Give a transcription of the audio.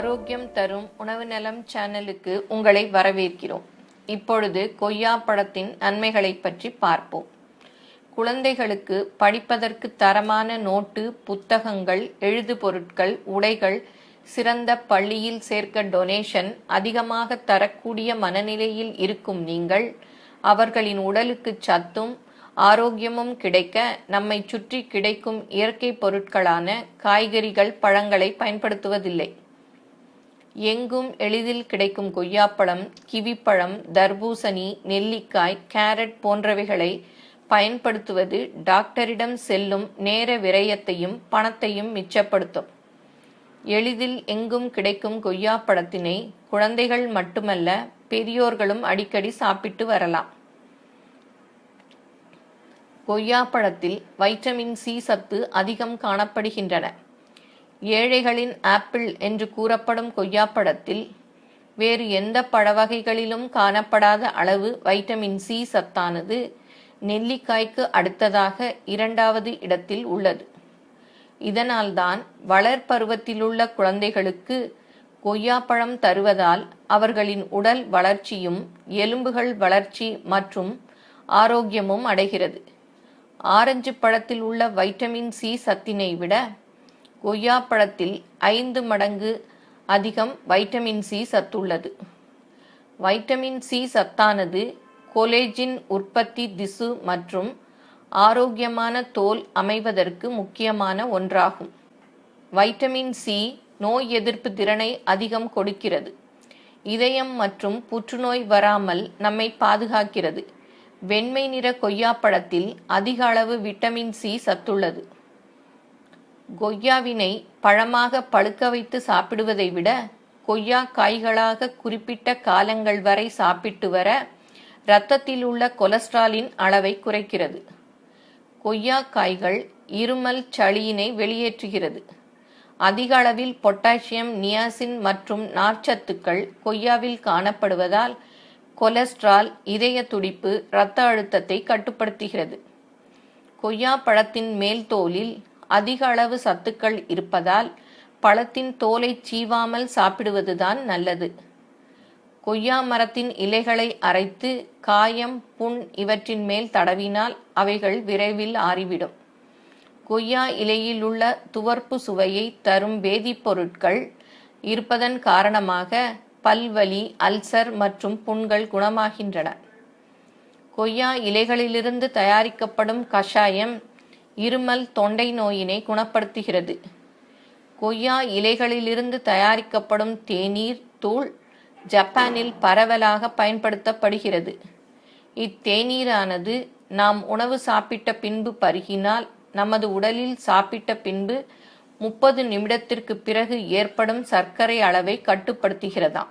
ஆரோக்கியம் தரும் உணவு நலம் சேனலுக்கு உங்களை வரவேற்கிறோம். இப்பொழுது கொய்யா பழத்தின் நன்மைகளை பற்றி பார்ப்போம். குழந்தைகளுக்கு படிப்பதற்கு தரமான நோட்டு புத்தகங்கள் எழுது பொருட்கள் உடைகள் சிறந்த பள்ளியில் சேர்க்க டொனேஷன் அதிகமாக தரக்கூடிய மனநிலையில் இருக்கும் நீங்கள் அவர்களின் உடலுக்கு சத்தும் ஆரோக்கியமும் கிடைக்க நம்மை சுற்றி கிடைக்கும் இயற்கை பொருட்களான காய்கறிகள் பழங்களை பயன்படுத்துவதில்லை. எங்கும் எளிதில் கிடைக்கும் கொய்யாப்பழம் கிவிப்பழம் தர்பூசணி நெல்லிக்காய் கேரட் போன்றவைகளை பயன்படுத்துவது டாக்டரிடம் செல்லும் நேர விரயத்தையும் பணத்தையும் மிச்சப்படுத்தும். எளிதில் எங்கும் கிடைக்கும் கொய்யாப்பழத்தினை குழந்தைகள் மட்டுமல்ல பெரியோர்களும் அடிக்கடி சாப்பிட்டு வரலாம். கொய்யாப்பழத்தில் வைட்டமின் சி சத்து அதிகம் காணப்படுகின்றன. ஏழைகளின் ஆப்பிள் என்று கூறப்படும் கொய்யாப்பழத்தில் வேறு எந்த பழவகைகளிலும் காணப்படாத அளவு வைட்டமின் சி சத்தானது நெல்லிக்காய்க்கு அடுத்ததாக இரண்டாவது இடத்தில் உள்ளது. இதனால்தான் வளர்பருவத்திலுள்ள குழந்தைகளுக்கு கொய்யாப்பழம் தருவதால் அவர்களின் உடல் வளர்ச்சியும் எலும்புகள் வளர்ச்சி மற்றும் ஆரோக்கியமும் அடைகிறது. ஆரஞ்சு பழத்தில் உள்ள வைட்டமின் சி சத்தினை விட கொய்யா பழத்தில் ஐந்து மடங்கு அதிகம் வைட்டமின் சி சத்துள்ளது. வைட்டமின் சி சத்தானது கொலேஜின் உற்பத்தி திசு மற்றும் ஆரோக்கியமான தோல் அமைவதற்கு முக்கியமான ஒன்றாகும். வைட்டமின் சி நோய் எதிர்ப்பு திறனை அதிகம் கொடுக்கிறது. இதயம் மற்றும் புற்றுநோய் வராமல் நம்மை பாதுகாக்கிறது. வெண்மை நிற கொய்யாப்பழத்தில் அதிக அளவு விட்டமின் சி சத்துள்ளது. கொய்யாவினை பழமாக பழுக்க வைத்து சாப்பிடுவதை விட கொய்யா காய்களாக குறிப்பிட்ட காலங்கள் வரை சாப்பிட்டு வர இரத்தத்தில் உள்ள கொலஸ்ட்ராலின் அளவை குறைக்கிறது. கொய்யா காய்கள் இருமல் சளியினை வெளியேற்றுகிறது. அதிக அளவில் பொட்டாசியம் நியாசின் மற்றும் நார்ச்சத்துக்கள் கொய்யாவில் காணப்படுவதால் கொலஸ்ட்ரால் இதய துடிப்பு இரத்த அழுத்தத்தை கட்டுப்படுத்துகிறது. கொய்யா பழத்தின் மேல் தோலில் அதிக அளவு சத்துக்கள் இருப்பதால் பழத்தின் தோலை சீவாமல் சாப்பிடுவதுதான் நல்லது. கொய்யா மரத்தின் இலைகளை அரைத்து காயம் புண் இவற்றின் மேல் தடவினால் அவைகள் விரைவில் ஆறிவிடும். கொய்யா இலையில் உள்ள துவர்ப்பு சுவையை தரும் வேதிப்பொருட்கள் இருப்பதன் காரணமாக பல்வலி அல்சர் மற்றும் புண்கள் குணமாகின்றன. கொய்யா இலைகளிலிருந்து தயாரிக்கப்படும் கஷாயம் இருமல் தொண்டை நோயினை குணப்படுத்துகிறது. கொய்யா இலைகளிலிருந்து தயாரிக்கப்படும் தேநீர் தூள் ஜப்பானில் பரவலாக பயன்படுத்தப்படுகிறது. இத்தேநீரானது நாம் உணவு சாப்பிட்ட பின்பு பருகினால் நமது உடலில் சாப்பிட்ட பின்பு முப்பது நிமிடத்திற்கு பிறகு ஏற்படும் சர்க்கரை அளவை கட்டுப்படுத்துகிறதாம்.